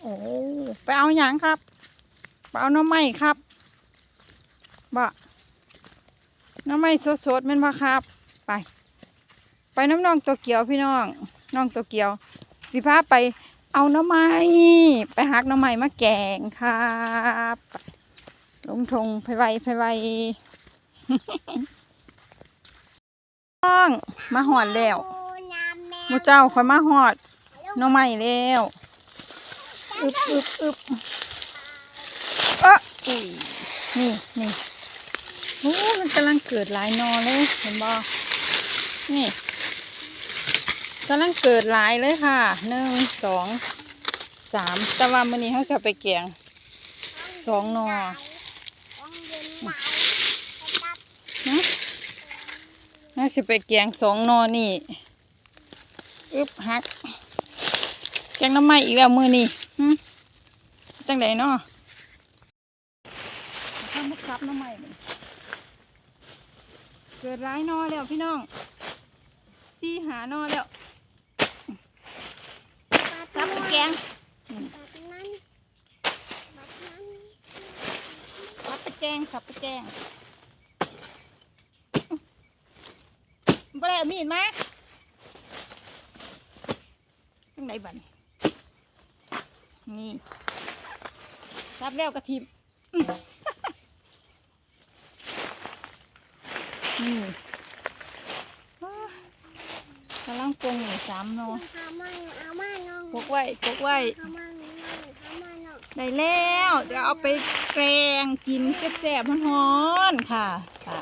โอ้ไปเอาหยังครับไปเอาหน้ำไม้ครับบ่หน้ำไม้สดๆแม่นบ่ครับ ไป ไปน้ำน้องตัวเกียวพี่น้องน้องตัวเกียว สิพาไปเอาหน้ำไม้ไปหักหน้ำไม้มาแกงครับไปลงทงไปไวไปไวน้องมาหอดแล้วหมูเจ้าคอยมาหอดหน้ำไม้แล้ว อึบอึบอึบอะอุ้ยนี่นี่โอ้มันกำลังเกิดหลายนอเลยเห็นบ่นี่กำลังเกิดหลายเลยค่ะหนึ่งสองสามแต่ว่ามื้อนี้เขาจะไปแกงสองนอฮะเขาจะไปแกงสองนอนี่อึบหักแกงน้ำไม้อีกแล้วมือนี่ จังไดเนาะข้าวมุกซับน้ำไม้นี่เกิดหลายหนอแล้วพี่น้องสี่หาหนอแล้วซับไปแกงซับไปแกงซับไปแกงบ่ได้เอามีดมาจังไดบัดนี้ นี่ซับแล้วกระทิมนี่ว้ากำลังปรุงอยู่สามหนอพกไว้พกไว้ ได้แล้ว เดี๋ยวเอาไปแกงกินแซ่บๆฮ้อนๆค่ะค่ะ